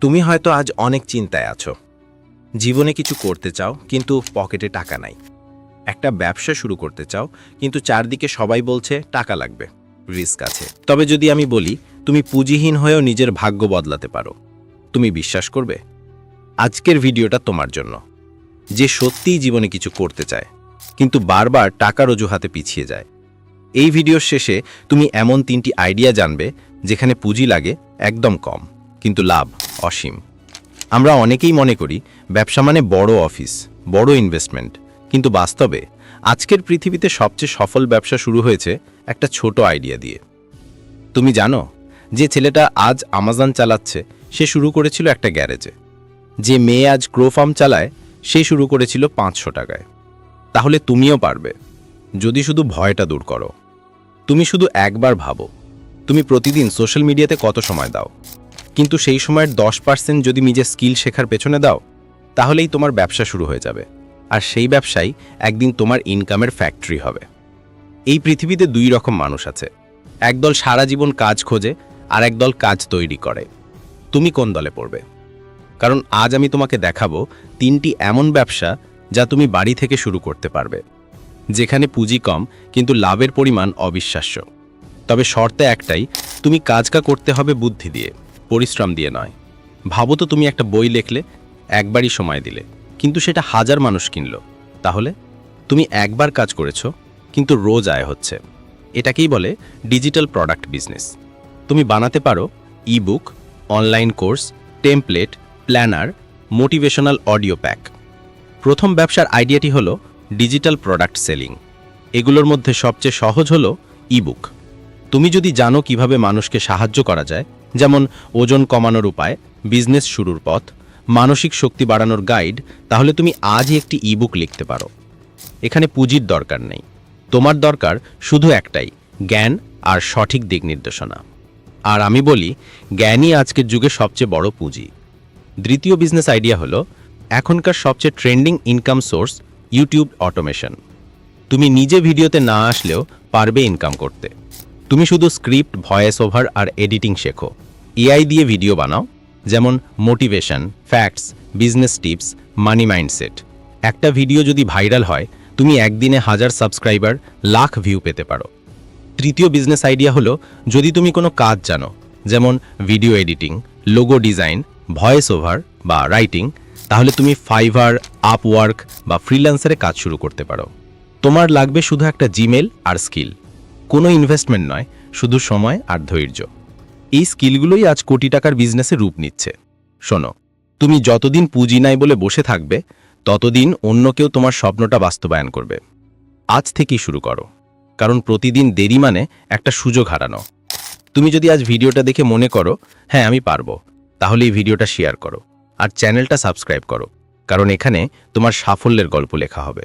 তুমি হয়তো আজ অনেক চিন্তায় আছো। জীবনে কিছু করতে চাও, কিন্তু পকেটে টাকা নাই। একটা ব্যবসা শুরু করতে চাও, কিন্তু চারদিকে সবাই বলছে, টাকা লাগবে, রিস্ক আছে। তবে যদি আমি বলি, তুমি পুঁজিহীন হয়েও নিজের ভাগ্য বদলাতে পারো। তুমি বিশ্বাস করবে? আজকের ভিডিওটা তোমার জন্য। যে সত্যিই জীবনে কিছু করতে চায়, কিন্তু বারবার টাকার অজুহাতে পিছিয়ে যায়। এই ভিডিওর শেষে তুমি এমন তিনটি আইডিয়া জানবে, যেখানে পুঁজি লাগে একদম কম। কিন্তু লাভ অসীম। আমরা অনেকেই মনে করি ব্যবসা মানে বড় অফিস, বড় ইনভেস্টমেন্ট কিন্তু বাস্তবে আজকের পৃথিবীতে সবচেয়ে সফল ব্যবসা শুরু হয়েছে একটা ছোট আইডিয়া দিয়ে। তুমি জানো, যে ছেলেটা আজ আমাজন চালাচ্ছে, সে শুরু করেছিল একটা গ্যারেজে। যে মেয়ে আজ ক্রো ফার্ম চালায়, সে শুরু করেছিল পাঁচশো টাকায়। তাহলে তুমিও পারবে, যদি শুধু ভয়টা দূর করো। তুমি শুধু একবার ভাবো, তুমি প্রতিদিন সোশ্যাল মিডিয়াতে কত সময় দাও? কিন্তু সেই সময়ের দশ পার্সেন্ট যদি নিজের স্কিল শেখার পেছনে দাও, তাহলেই তোমার ব্যবসা শুরু হয়ে যাবে। আর সেই ব্যবসাই একদিন তোমার ইনকামের ফ্যাক্টরি হবে। এই পৃথিবীতে দুই রকম মানুষ আছে। একদল সারা জীবন কাজ খোঁজে, আর একদল কাজ তৈরি করে। তুমি কোন দলে পড়বে? কারণ আজ আমি তোমাকে দেখাবো তিনটি এমন ব্যবসা যা তুমি বাড়ি থেকে শুরু করতে পারবে। যেখানে পুঁজি কম, কিন্তু লাভের পরিমাণ অবিশ্বাস্য। তবে শর্তে একটাই, তুমি কাজকা করতে হবে বুদ্ধি দিয়ে। পরিশ্রম দিয়ে নয়। ভাবো তো তুমি একটা বই লেখলে, একবারই সময় দিলে। কিন্তু সেটা হাজার মানুষ কিনল। তাহলে? তুমি একবার কাজ করেছ, কিন্তু রোজ আয় হচ্ছে। এটাকেই বলে ডিজিটাল প্রোডাক্ট বিজনেস। তুমি বানাতে পারো ebook online course, template, planner, motivational audio pack. প্রথম ব্যবসার আইডিয়াটি হলো ডিজিটাল প্রোডাক্ট সেলিং। এগুলোর মধ্যে সবচেয়ে সহজ হলো ইবুক। তুমি যদি জানো কীভাবে মানুষকে সাহায্য করা যায় যেমন ওজন কমানোর উপায় বিজনেস শুরুর পথ, মানসিক শক্তি বাড়ানোর গাইড তাহলে তুমি আজই একটি ইবুক লিখতে পারো। এখানে পুঁজির দরকার নেই। তোমার দরকার শুধু একটাই, জ্ঞান আর সঠিক দিক নির্দেশনা। আর আমি বলি, জ্ঞানই আজকের যুগে সবচেয়ে বড় পুঁজি। দ্বিতীয় বিজনেস আইডিয়া হলো, এখনকার সবচেয়ে trending income source YouTube automation তুমি নিজে ভিডিওতে না আসলেও পারবে ইনকাম করতে। তুমি শুধু স্ক্রিপ্ট, ভয়েস ওভার আর এডিটিং শেখো। এআই দিয়ে ভিডিও বানাও, যেমন motivation, facts, business tips, money mindset. একটা ভিডিও যদি ভাইরাল হয়, তুমি একদিনে হাজার সাবস্ক্রাইবার, লাখ ভিউ পেতে পারো। তৃতীয় বিজনেস আইডিয়া হলো, যদি তুমি কোনো কাজ জানো, যেমন video editing, logo design, voice over বা রাইটিং, তাহলে তুমি ফাইভার, আপওয়ার্ক বা ফ্রিল্যান্সারে কাজ শুরু করতে পারো। তোমার লাগবে শুধু একটা জিমেল আর স্কিল। কোনো ইনভেস্টমেন্ট নয়, শুধু সময় আর ধৈর্য। এই স্কিলগুলোই আজ কোটি টাকার বিজনেসে রূপ নিচ্ছে। শোনো, তুমি যতদিন পুঁজি নাই বলে বসে থাকবে, ততদিন অন্য কেউ তোমার স্বপ্নটা বাস্তবায়ন করবে। আজ থেকেই শুরু করো। কারণ প্রতিদিন দেরি মানে একটা সুযোগ হারানো। তুমি যদি আজ ভিডিওটা দেখে মনে করো হ্যাঁ আমি পারব তাহলে এই ভিডিওটা শেয়ার করো। আর চ্যানেলটা সাবস্ক্রাইব করো। কারণ এখানে তোমার সাফল্যের গল্প লেখা হবে।